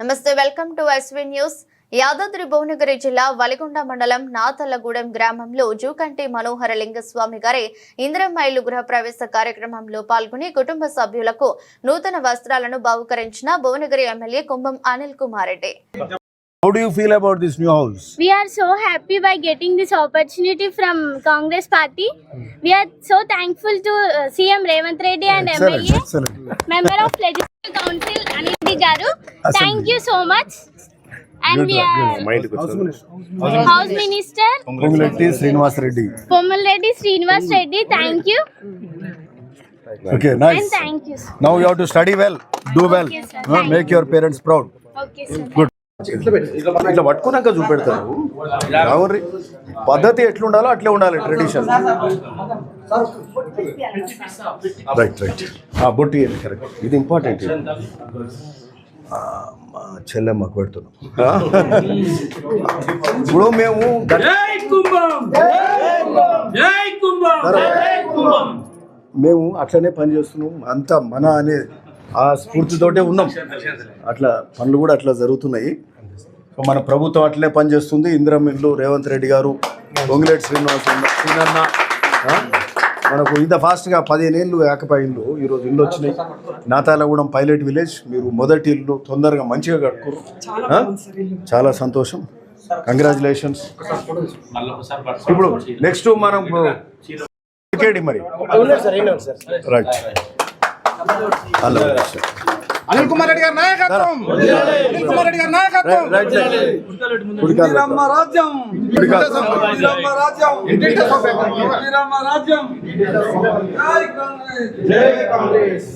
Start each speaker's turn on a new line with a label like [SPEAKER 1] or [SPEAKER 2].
[SPEAKER 1] నమస్తే welcome to SV news Yadadri Bhuvanagiri జిల్లా వలిగొండ మండలం నాతల్లగూడెం గ్రామంలో జూకంటి మనోహర లింగస్వామి గారి ఇంద్రమ్మ ఇల్లు గృహ ప్రవేశ కార్యక్రమంలో పాల్గొని కుటుంబ సభ్యులకు నూతన వస్త్రాలను బహుకరించిన Bhuvanagiri MLA Kumbham Anil Kumar Reddy
[SPEAKER 2] How do you feel about this new house?
[SPEAKER 3] we are so happy by getting this opportunity from congress party we are so thankful to uh, cm revant reddy and
[SPEAKER 2] Excellent,
[SPEAKER 3] mla
[SPEAKER 2] excellent.
[SPEAKER 3] member of legislative council anil garu thank you so much
[SPEAKER 2] house
[SPEAKER 3] minister
[SPEAKER 2] Pommireddy
[SPEAKER 3] Srinivas Reddy Pommireddy
[SPEAKER 2] Srinivas Reddy thank you okay nice now you
[SPEAKER 3] have to
[SPEAKER 2] study
[SPEAKER 3] well
[SPEAKER 2] do well make your
[SPEAKER 3] parents proud
[SPEAKER 2] good ఇట్లా పట్టుకున్నాక చూపెడతారు. రావర్రి పద్ధతి ఎట్లుండాలో అట్లే ఉండాలి tradition. Right right బొట్టి ఇది important చెల్లెమ్మకు పెడుతున్నాం ఇప్పుడు మేము మేము అట్లనే పని చేస్తున్నాం. అంత మన అనే ఆ స్ఫూర్తితోటే ఉన్నాం. అట్లా పనులు కూడా అట్లా జరుగుతున్నాయి. మన ప్రభుత్వం అట్లనే పనిచేస్తుంది ఇందిరం ఇల్లు రేవంత్ రెడ్డి గారు పొంగిలేటి శ్రీనివాస్ శ్రీనన్న? మనకు ఇంత ఫాస్ట్గా పదిహేను ఏళ్ళు ఏకపై ఇల్లు ఈరోజు ఇల్లు వచ్చినాయి. Nathalagudem pilot village. మీరు మొదటి ఇల్లు తొందరగా మంచిగా కట్టుకోరు? చాలా సంతోషం. కంగ్రాచులేషన్స్ ఇప్పుడు నెక్స్ట్ మనం మరి రైట్ హలో
[SPEAKER 4] అనిల్ కుమార్ రెడ్డి గారి నాయకత్వం. అనిల్ కుమార్ రెడ్డి గారి నాయకత్వం. రాజ్యం. రాజ్యం. రాజ్యం. జై కాంగ్రెస్ జై కాంగ్రెస్.